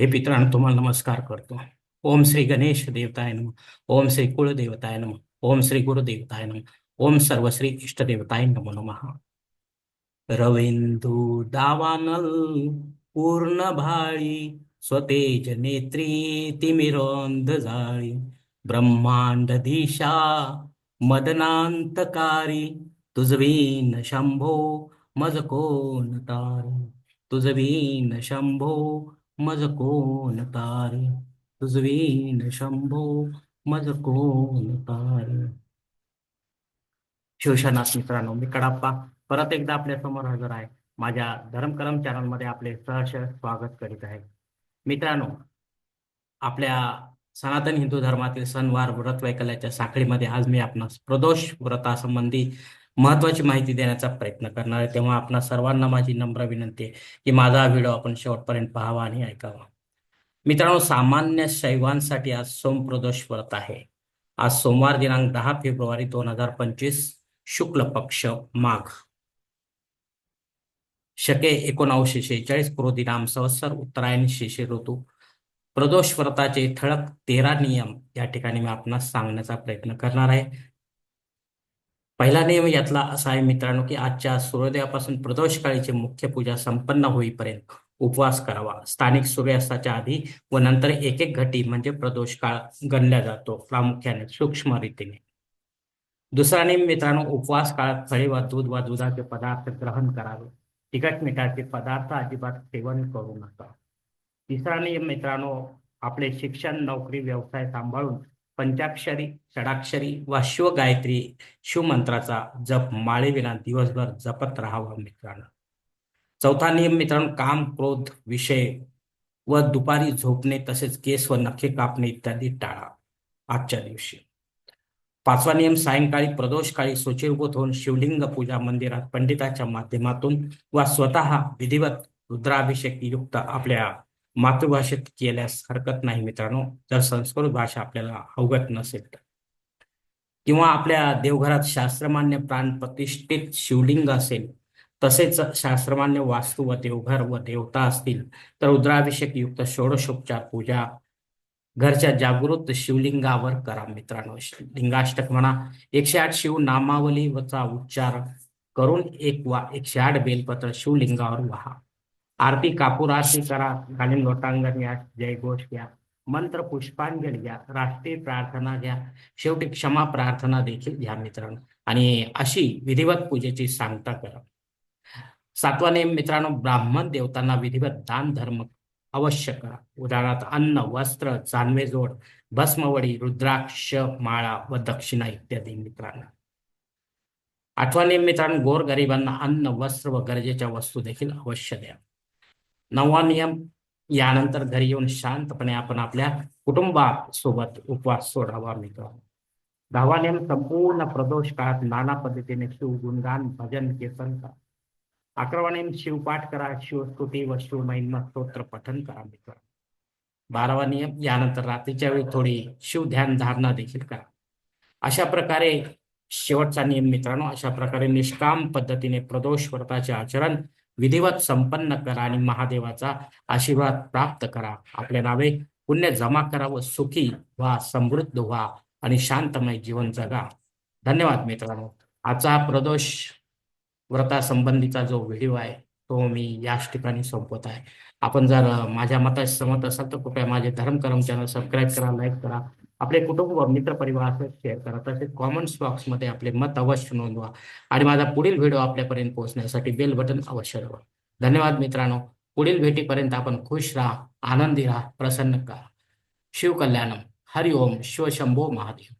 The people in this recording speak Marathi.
हे पित्रांनो तुम्हाला नमस्कार करतो. ओम श्री गणेश देवताय नम. ओम श्री कुलदेवताय नम. ओम श्री गुरुदेवताय नम. ओम सर्वश्री इष्टदेवताय नमो नमः. रवेंदू दावानल पूर्ण भाळी स्वतेज नेत्री तिमिरोंध जाळी ब्रह्मांड दिशा मदनांतकारी तुझवीन शंभो मज कोण तारी? तुझवीन शंभो मज कोण तारी? तुझवीन शंभो मज कोण तारी? शिवशनाथ मित्रांनो मी कडाप्पा. परत एकदा आपल्यासमोर हजर आहे. माझ्या धर्मकरम चॅनलमध्ये आपले सहर्ष स्वागत करीत आहे. मित्रांनो आपल्या सनातन हिंदू धर्मातील सणवार व्रत वैकल्याच्या साखळीमध्ये आज मी आपणास प्रदोष व्रतासंबंधी महत्वाची माहिती देण्याचा प्रयत्न करणार आहे. तेव्हा आपणा सर्वांना माझी नम्र विनंती आहे की माझा व्हिडिओ आपण शेवटपर्यंत पाहावा आणि ऐकावा. मित्रांनो सामान्य शैवांसाठी आज सोमप्रदोष व्रत आहे. आज सोमवार दिनांक दहा फेब्रुवारी दोन हजार पंचवीस शुक्ल पक्ष माघ. शके एकोणावीसशे शेहेचाळीस क्रोधी नाम संवत्सर उत्तरायण शिशिर ऋतू. प्रदोष व्रताचे ठळक तेरा नियम या ठिकाणी मी आपणास सांगण्याचा प्रयत्न करणार आहे. पहिला नियम यातला असा आहे मित्रांनो की आजच्या सूर्योदयापासून प्रदोष काळीची मुख्य पूजा संपन्न होईपर्यंत उपवास करावा. स्थानिक सूर्यास्ताच्या आधी व नंतर एक एक घटी म्हणजे प्रदोष काळ गणला जातो प्रामुख्याने सूक्ष्म रीतीने दुसरा नियम मित्रांनो उपवास काळात फळे व दूध वा दुधाचे पदार्थ ग्रहण करावे. तिखट मिठाचे पदार्थ अजिबात सेवन करू नका. तिसरा नियम मित्रांनो आपले शिक्षण नोकरी व्यवसाय सांभाळून पंचाक्षरी षडाक्षरी वा शिवगायत्री शिवमंत्राचा जप माळेविना दिवसभर जपत राहावा मित्रांनो. चौथा नियम मित्रांनो काम क्रोध विषय व दुपारी झोपणे तसेच केस व नखे कापणे इत्यादी टाळा आजच्या दिवशी. पाचवा नियम सायंकाळी प्रदोष काळी सुचिरभूत होऊन शिवलिंग पूजा मंदिरात पंडिताच्या माध्यमातून वा स्वतः विधिवत रुद्राभिषेक युक्त आपल्या मातृभाषेत केल्यास हरकत नाही मित्रांनो. जर संस्कृत भाषा आपल्याला अवगत नसेल तर. किंवा आपल्या देवघरात शास्त्रमान्य प्राण प्रतिष्ठित शिवलिंग असेल तसेच शास्त्रमान्य वास्तू व देवघर व देवता असतील तर रुद्राभिषेक युक्त षोडशोपचार पूजा घरच्या जागृत शिवलिंगावर करा मित्रांनो. लिंगाष्टक म्हणा एकशे आठ शिव नामावलीचा उच्चार करून एक वा एकशे आठ बेलपत्र शिवलिंगावर व्हा. आरती कापूर आरती करा घालीन लोटांगण घ्या जयघोष घ्या मंत्र पुष्पांजली घ्या राष्ट्रीय प्रार्थना घ्या. शेवटी क्षमा प्रार्थना देखील घ्या मित्रांनो. आणि अशी विधिवत पूजेची सांगता करा. सातवा नेम मित्रांनो ब्राह्मण देवतांना विधिवत दान धर्म अवश्य करा. उदाहरणार्थ अन्न वस्त्र जानवे जोड भस्मवडी रुद्राक्ष माळा व दक्षिणा इत्यादी मित्रांनो. आठवा नेम मित्रांनो गोर गरिबांना अन्न वस्त्र व गरजेच्या वस्तू देखील अवश्य द्या. नववा नियम यानंतर घरी येऊन शांतपणे आपण आपल्या कुटुंबासोबत उपवास सोडावा मित्र. दहावा नियम संपूर्ण प्रदोष काळात नाना पद्धतीने शिव गुणगान भजन कीर्तन करा. अकरावा नियम शिवपाठ करा शिवस्तुती व शिवमहिमा स्तोत्र पठन करा मित्र. बारावा नियम यानंतर रात्रीच्या वेळी थोडी शिव ध्यान धारणा देखील करा. अशा प्रकारे शेवटचा नियम मित्रांनो अशा प्रकारे निष्काम पद्धतीने प्रदोष व्रताचे आचरण विधिवत संपन्न करा आणि महादेवाचा आशीर्वाद प्राप्त करा. आपल्या नावे पुण्य जमा करा व सुखी व्हा समृद्ध व्हा आणि शांतमय जीवन जगा. धन्यवाद मित्रांनो. आजचा प्रदोष प्रदोष व्रतासंबंधीचा जो व्हिडिओ आहे तो मी याच ठिकाणी संपवत आहे. आपण जर माझ्या मताशी सहमत असाल तर कृपया माझे धर्मकरम चॅनल सबस्क्राईब करा लाईक करा. आपले कुटुंब व मित्र परिवार शेअर करा तसेच कॉमेंट्स बॉक्समध्ये आपले मत अवश्य नोंदवा. आणि माझा पुढील व्हिडिओ आपल्यापर्यंत पोहोचण्यासाठी बेल बटन अवश्य दाबा. धन्यवाद मित्रांनो. पुढील भेटीपर्यंत आपण खुश राहा आनंदी राहा प्रसन्न करा. शिवकल्याणम. हरिओम. शिवशंभो महादेव.